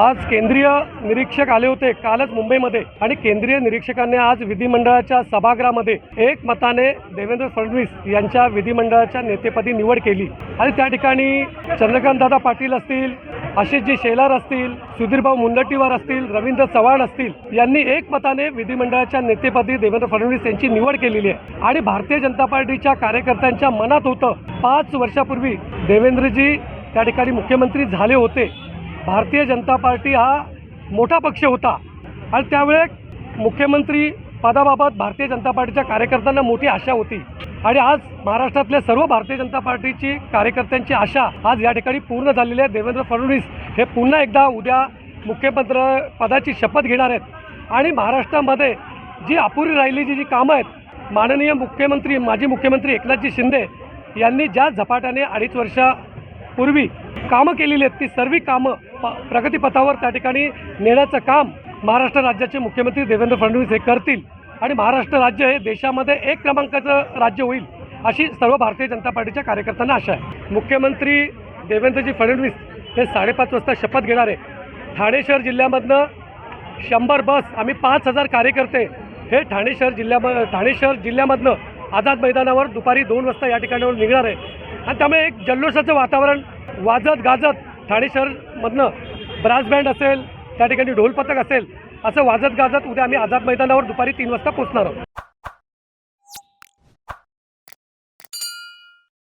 आज केंद्रीय निरीक्षक आले होते कालच मुंबईमध्ये आणि केंद्रीय निरीक्षकांनी आज विधिमंडळाच्या सभागृहामध्ये एक मताने देवेंद्र फडणवीस यांच्या विधिमंडळाच्या नेतेपदी निवड केली. आणि त्या ठिकाणी चंद्रकांतदादा पाटील असतील आशिषजी शेलार असतील सुधीरभाऊ मुनगंटीवार असतील रवींद्र चव्हाण असतील यांनी एक मताने विधिमंडळाच्या नेतेपदी देवेंद्र फडणवीस यांची निवड केलेली आहे. आणि भारतीय जनता पार्टीच्या कार्यकर्त्यांच्या मनात होतं पाच वर्षापूर्वी देवेंद्रजी त्या ठिकाणी मुख्यमंत्री झाले होते. भारतीय जनता पार्टी हा मोठा पक्ष होता. आणि त्यावेळे मुख्यमंत्री पदाबाबत भारतीय जनता पार्टीच्या कार्यकर्त्यांना मोठी आशा होती. आणि आज महाराष्ट्रातल्या सर्व भारतीय जनता पार्टीची कार्यकर्त्यांची आशा आज या ठिकाणी पूर्ण झालेली आहे. देवेंद्र फडणवीस हे पुन्हा एकदा उद्या मुख्यमंत्री पदाची शपथ घेणार आहेत. आणि महाराष्ट्रामध्ये जी अपुरी राहिली जी जी कामं आहेत माननीय मुख्यमंत्री माजी मुख्यमंत्री एकनाथजी शिंदे यांनी ज्या झपाट्याने अडीच वर्ष पूर्वी कामं केलेली आहेत ती सर्व कामं प प्रगतीपथावर त्या ठिकाणी नेण्याचं काम महाराष्ट्र राज्याचे मुख्यमंत्री देवेंद्र फडणवीस हे करतील. आणि महाराष्ट्र राज्य हे देशामध्ये एक क्रमांकाचं राज्य होईल अशी सर्व भारतीय जनता पार्टीच्या कार्यकर्त्यांना आशा आहे. मुख्यमंत्री देवेंद्रजी फडणवीस हे साडेपाच वाजता शपथ घेणार आहे ठाणे शहर जिल्ह्यामधनं शंभर बस आम्ही पाच हजार कार्यकर्ते हे ठाणे शहर जिल्ह्याम ठाणे शहर जिल्ह्यामधनं आझाद मैदानावर दुपारी दोन वाजता या ठिकाणावर निघणार आहे आणि त्यामुळे एक जल्लोषाचं वातावरण वाजत गाजत ठाणे शहरमधनं ब्रास बँड असेल त्या ठिकाणी ढोलपथक असेल असं वाजत गाजत उद्या आम्ही आझाद मैदानावर दुपारी तीन वाजता पोहोचणार आहोत.